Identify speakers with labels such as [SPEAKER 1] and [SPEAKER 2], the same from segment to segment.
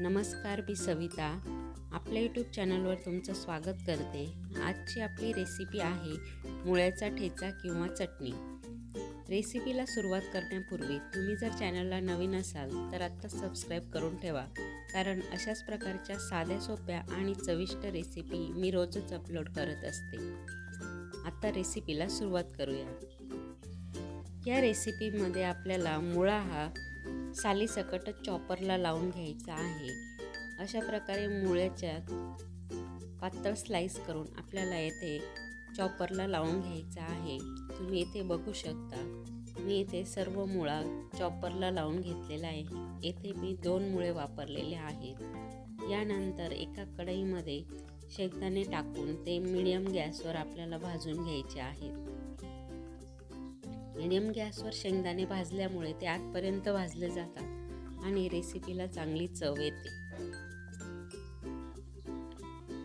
[SPEAKER 1] नमस्कार मी सविता. आपल्या यूट्यूब चॅनलवर तुमचं स्वागत करते. आजची आपली रेसिपी आहे मुळ्याचा ठेचा किंवा चटणी. रेसिपीला सुरुवात करण्यापूर्वी तुम्ही जर चॅनलला नवीन असाल तर आत्ता सबस्क्राईब करून ठेवा. कारण अशाच प्रकारच्या साध्या सोप्या आणि चविष्ट रेसिपी मी रोजच अपलोड करत असते. आत्ता रेसिपीला सुरुवात करूया. या रेसिपीमध्ये आपल्याला मुळा हा सालीसकटच चॉपरला लावून घ्यायचा आहे. अशा प्रकारे मुळ्याच्या पातळ स्लाईस करून आपल्याला येथे चॉपरला लावून घ्यायचा आहे. तुम्ही इथे बघू शकता. मी इथे सर्व मुळा चॉपरला लावून घेतलेला आहे. येथे मी दोन मुळे वापरलेले आहेत. यानंतर एका कढईमध्ये शेंगदाणे टाकून ते मिडियम गॅसवर आपल्याला भाजून घ्यायचे आहेत. मिडियम गॅसवर शेंगदाणे भाजल्यामुळे ते आतपर्यंत भाजले जातात आणि रेसिपीला चांगली चव येते.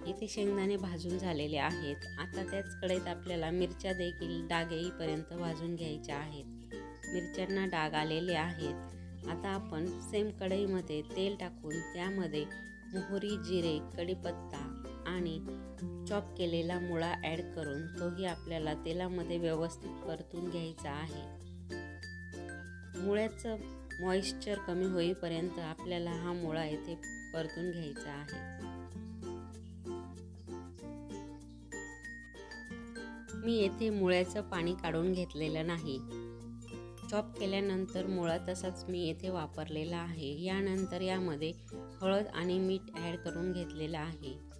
[SPEAKER 1] इथे शेंगदाणे भाजून झालेले आहेत. आता त्याच कढईत आपल्याला मिरच्या देखील डाग येईपर्यंत भाजून घ्यायच्या आहेत. मिरच्यांना डाग आलेले आहेत. आता आपण सेम कढईमध्ये तेल टाकून त्यामध्ये मोहरी जिरे कढीपत्ता आणि चॉप केलेला मुळा ॲड करून तोही आपल्याला तेलामध्ये व्यवस्थित परतून घ्यायचा आहे. मुळ्याचं मॉइश्चर कमी होईपर्यंत आपल्याला हा मुळा येथे परतून घ्यायचा आहे. मी येथे मुळ्याचं पाणी काढून घेतलेलं नाही. चॉप केल्यानंतर मुळा तसाच मी येथे वापरलेला आहे. यानंतर यामध्ये हळद आणि मीठ ॲड करून घेतलेलं आहे.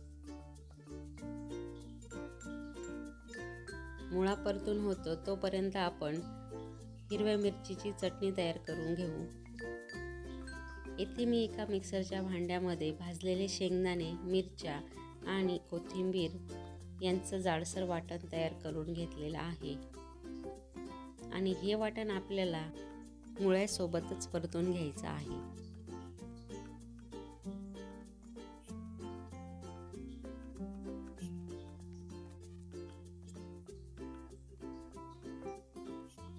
[SPEAKER 1] मुळा परतून होतो तोपर्यंत आपण हिरव्या मिरचीची चटणी तयार करून घेऊ. येथे मी एका मिक्सरच्या भांड्यामध्ये भाजलेले शेंगदाणे मिरच्या आणि कोथिंबीर यांचं जाडसर वाटण तयार करून घेतलेलं आहे. आणि हे वाटण आपल्याला मुळ्यासोबतच परतून घ्यायचं आहे.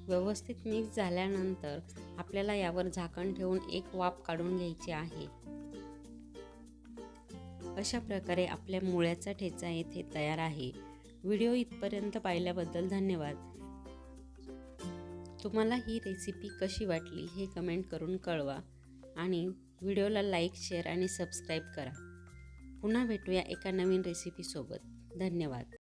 [SPEAKER 1] व्यवस्थित मिक्स झाल्यानंतर आपल्याला यावर झाकण ठेवून एक वाफ काढून घ्यायची आहे. अशा प्रकारे आपल्या मुळ्याचा ठेचा येथे तयार आहे. व्हिडिओ इथपर्यंत पाहिल्याबद्दल धन्यवाद. तुम्हाला ही रेसिपी कशी वाटली हे कमेंट करून कळवा आणि व्हिडिओला लाईक शेअर आणि सबस्क्राईब करा. पुन्हा भेटूया एका नवीन रेसिपीसोबत धन्यवाद.